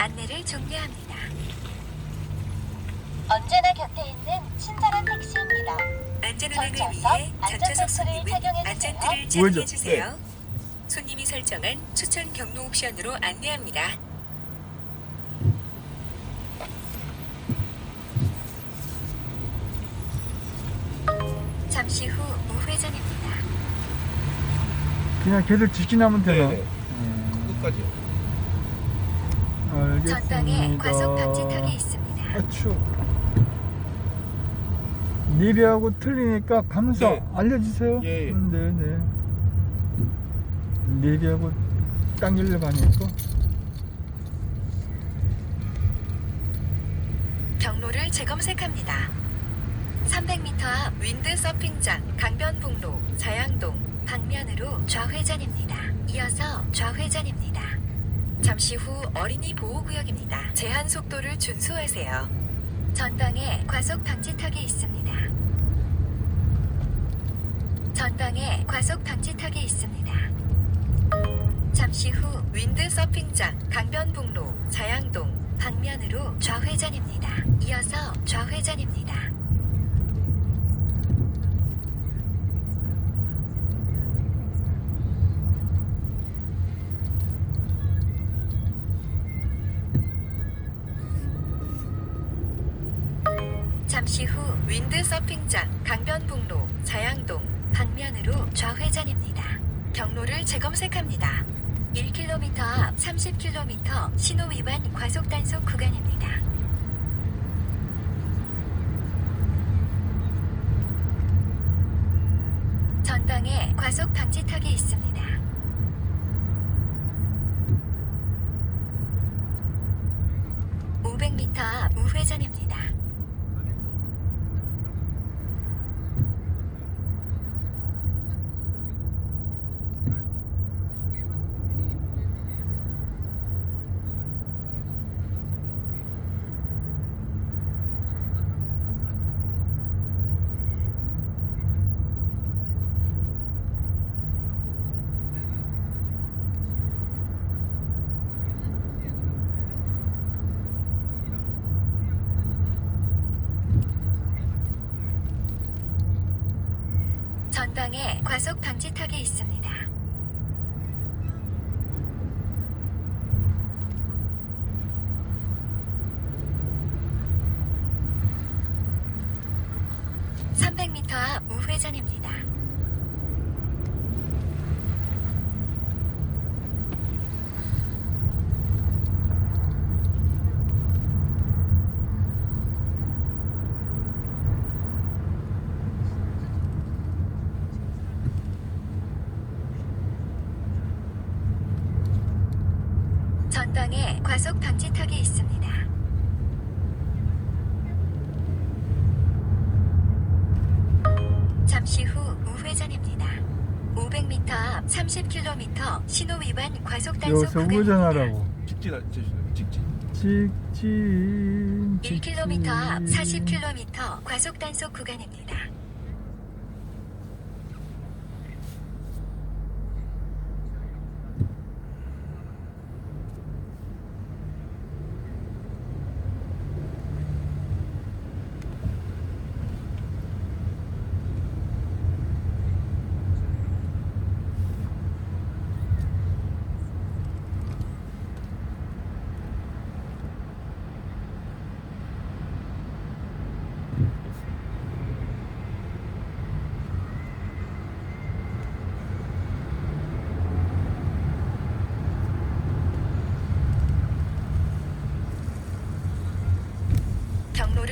안내를 종료합니다. 언제나 곁에 있는 친절한 택시입니다. 안전운행을 전차석 위해 전차석 손님은. 안전띠를 우회전. 착용해 주세요. 손님이 설정한 추천 경로 옵션으로 안내합니다. 잠시 후 우회전입니다. 그냥 계속 직진하면 되나? 네 네. 음, 끝까지요. 전방에 알겠습니다. 과속 방지턱이 있습니다. 아, 추워. 리뷰하고 틀리니까 가면서 네. 알려주세요. 예, 예. 음, 네 네. 리뷰하고 당길려 가니까. 경로를 재검색합니다. 300m 앞 윈드 서핑장 강변북로 자양동 방면으로 좌회전입니다. 이어서 좌회전입니다. 잠시 후 어린이 보호구역입니다. 제한 속도를 준수하세요. 전방에 과속 방지턱이 있습니다. 전방에 과속 방지턱이 있습니다. 잠시 후 윈드 서핑장 강변북로 자양동 방면으로 좌회전입니다. 이어서 좌회전입니다. 윈드 서핑장 강변북로 자양동 방면으로 좌회전입니다. 경로를 재검색합니다. 1km 앞 30km 신호 위반 과속 단속 구간입니다. 전방에 과속 방지턱이 있습니다. (500m) 앞 우회전입니다. 전방에 과속 방지턱이 있습니다. (300m) 앞 우회전입니다. 전방에 과속 방지턱이 있습니다. 잠시 후 우회전입니다. 500m 앞 30km 신호 위반 과속 단속 여기서 구간입니다. 우회전하라고. 직진 해주세요. 직진. 직진. 1km 앞 직진. 40km 과속 단속 구간입니다.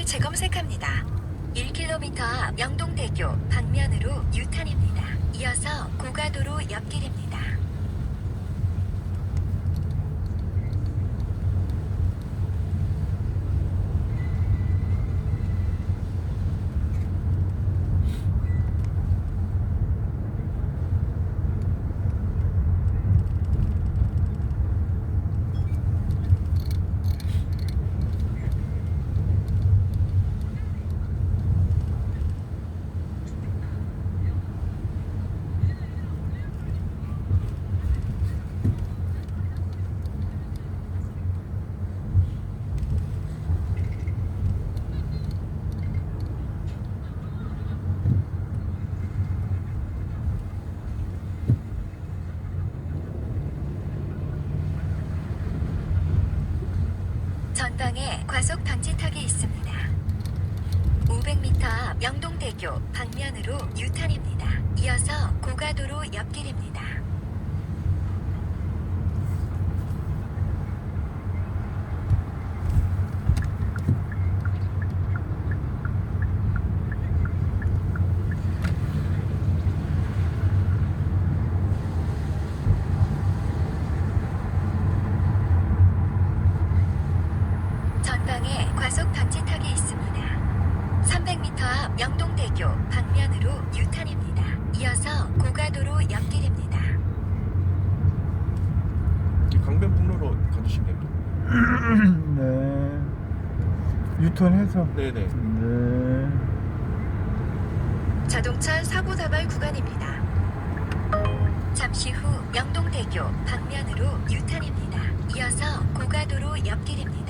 경로를 재검색합니다. 1km 앞 영동대교 방면으로 유턴입니다. 이어서 고가도로 옆길입니다. 전방에 과속 방지턱이 있습니다. 500m 앞 영동대교 방면으로 유턴입니다. 이어서 고가도로 옆길입니다. 전방에 과속 방지턱이 있습니다. 300m 앞 영동대교 방면으로 유턴입니다. 이어서 고가도로 옆길입니다. 이 강변북로로 가주시면 됩니다. 네. 유턴해서. 네네. 네. 자동차 사고 다발 구간입니다. 잠시 후 영동대교 방면으로 유턴입니다. 이어서 고가도로 옆길입니다.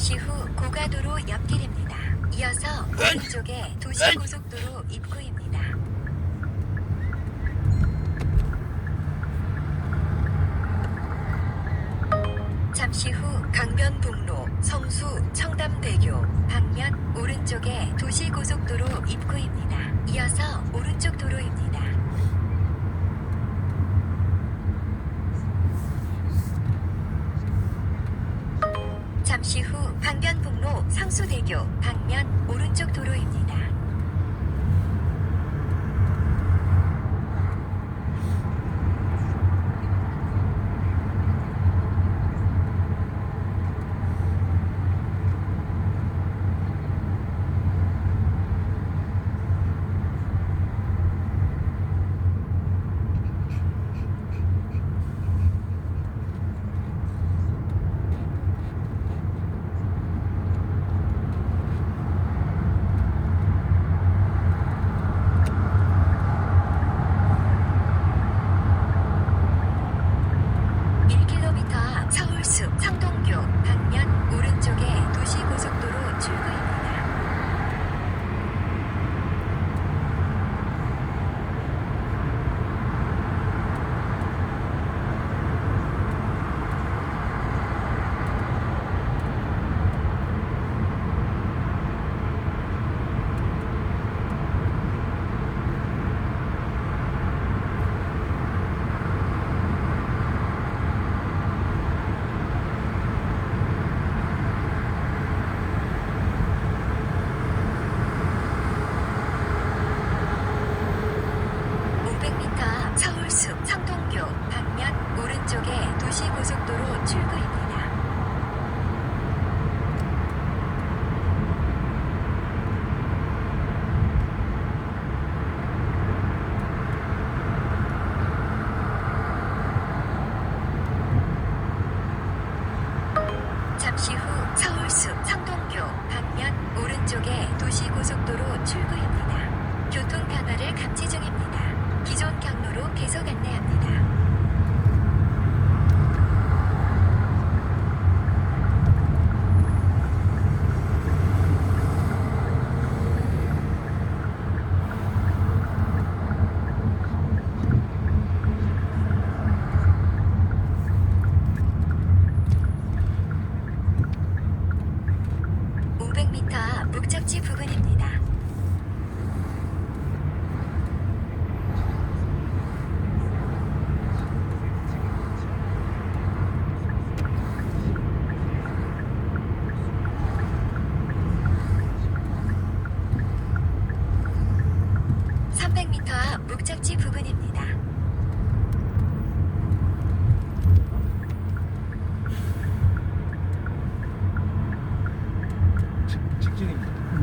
잠시 후 고가도로 옆길입니다. 이어서 오른쪽에 도시고속도로 입구입니다. 잠시 후 강변북로 성수 청담대교 방면 오른쪽에 도시고속도로 입구입니다. 이어서 오른쪽 도로입니다. 잠시 후 강변북로 상수대교 방면 오른쪽 도로입니다. 일 k m 앞 서울숲 성동교 방면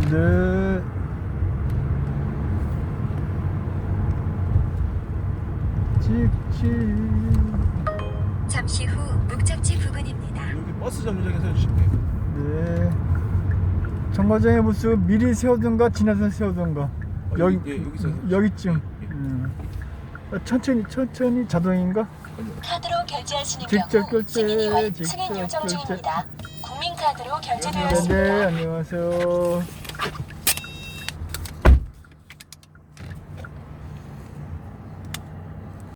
직, 직진입니다. 네. 찍찍. 잠시 후 목적지 부근입니다. 여기 버스 정류장에서 돼요. 네. 정거장의 모습 미리 세우던가 지나서 세우던가. 어, 여기 여기, 예, 여기서 여기쯤. 예, 예. 음. 어, 천천히 천천히 자동인가? 카드로 결제하시는 직접 경우 결제, 승인이 완- 직접 승인 요청 결제. 중입니다. 국민카드로 결제되어 네, 있습니다. 네, 안녕하세요.